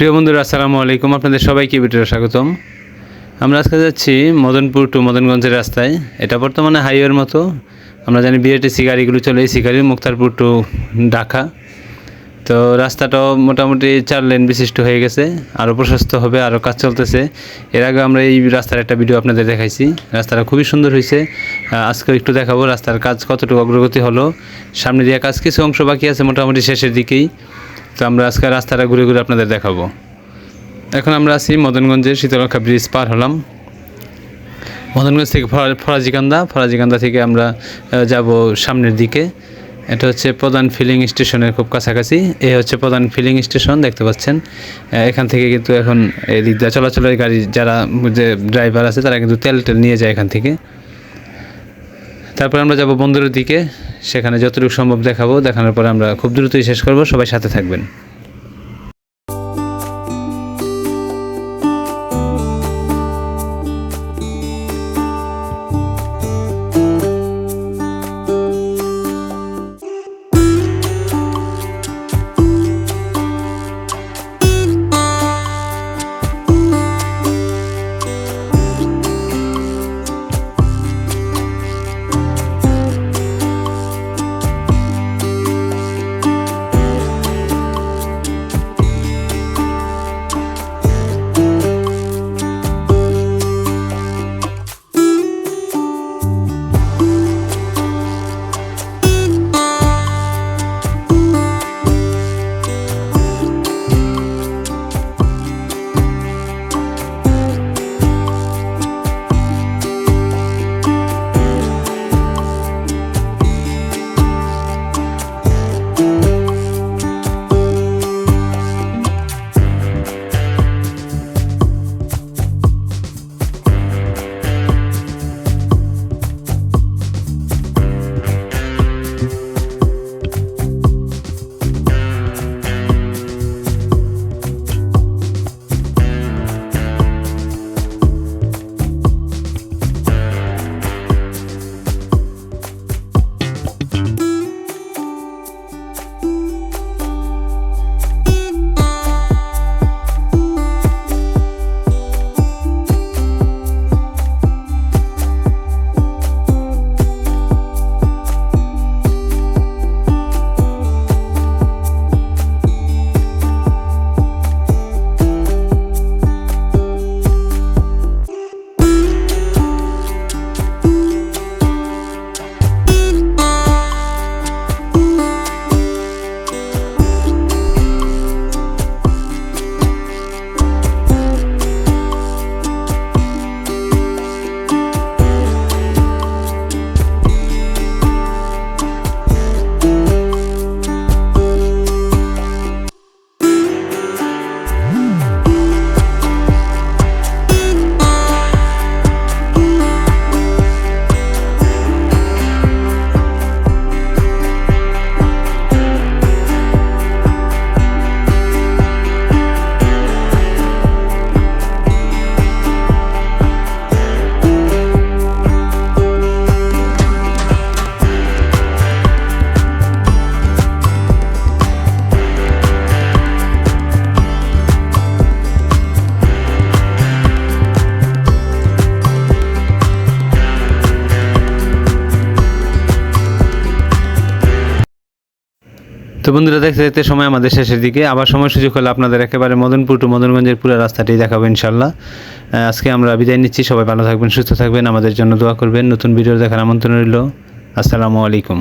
প্রিয় বন্ধুরা আসসালামু আলাইকুম। আপনাদের সবাইকে ভিডিওতে স্বাগতম। আমরা আজকে যাচ্ছি মদনপুর টু মদনগঞ্জের রাস্তায়। এটা বর্তমানে হাইওয়ের মতো। আমরা জানি বিএটিসি গাড়িগুলো চলে এই গাড়ি মুক্তারপুর টু ঢাকা। তো রাস্তাটাও মোটামুটি চার লেন বিশিষ্ট হয়ে গেছে। আরও প্রশস্ত হবে আরও কাজ চলতেছে। এর আগে আমরা এই রাস্তার একটা ভিডিও আপনাদের দেখাইছি। রাস্তাটা খুবই সুন্দর হয়েছে আহ, আজকেও একটু দেখাবো রাস্তার কাজ কতটুকু অগ্রগতি হলো। সামনে দিয়ে কাজ কিছু অংশ বাকি আছে মোটামুটি শেষের দিকেই। তো আমরা আজকে রাস্তাটা ঘুরে ঘুরে আপনাদের দেখাবো। এখন আমরা আছি মদনগঞ্জের শীতলক্ষা ব্রিজ পার হলাম। মদনগঞ্জ থেকে ফরাজিকান্দা ফরাজিকান্দা থেকে আমরা যাব সামনের দিকে। এটা হচ্ছে প্রধান ফিলিং স্টেশনের খুব কাছাকাছি। এই হচ্ছে প্রধান ফিলিং স্টেশন, দেখতে পাচ্ছেন। এখান থেকে কিন্তু এখন এই দিক দিয়ে চলাচলের গাড়ি, যারা যে ড্রাইভার আছে, তারা কিন্তু তেল টেল নিয়ে যায় এখান থেকে। তারপর আমরা যাব বন্দরের দিকে। সেখানে যতটুকু সম্ভব দেখাবো। দেখানোর পরে আমরা খুব দ্রুতই শেষ করব। সবাই সাথে থাকবেন। তো বন্ধুরা, দেখতে দেখতে সময় আমাদের শেষের দিকে। আবার সময় সুযোগ হলে আপনাদের একেবারে মদনপুর টু মদনগঞ্জের পুরো রাস্তাটি দেখাবো ইনশাল্লাহ আজকে আমরা বিদায় নিচ্ছি। সবাই ভালো থাকবেন, সুস্থ থাকবেন। আমাদের জন্য দোয়া করবেন। নতুন ভিডিও দেখার আমন্ত্রণ রইল। আসসালামু আলাইকুম।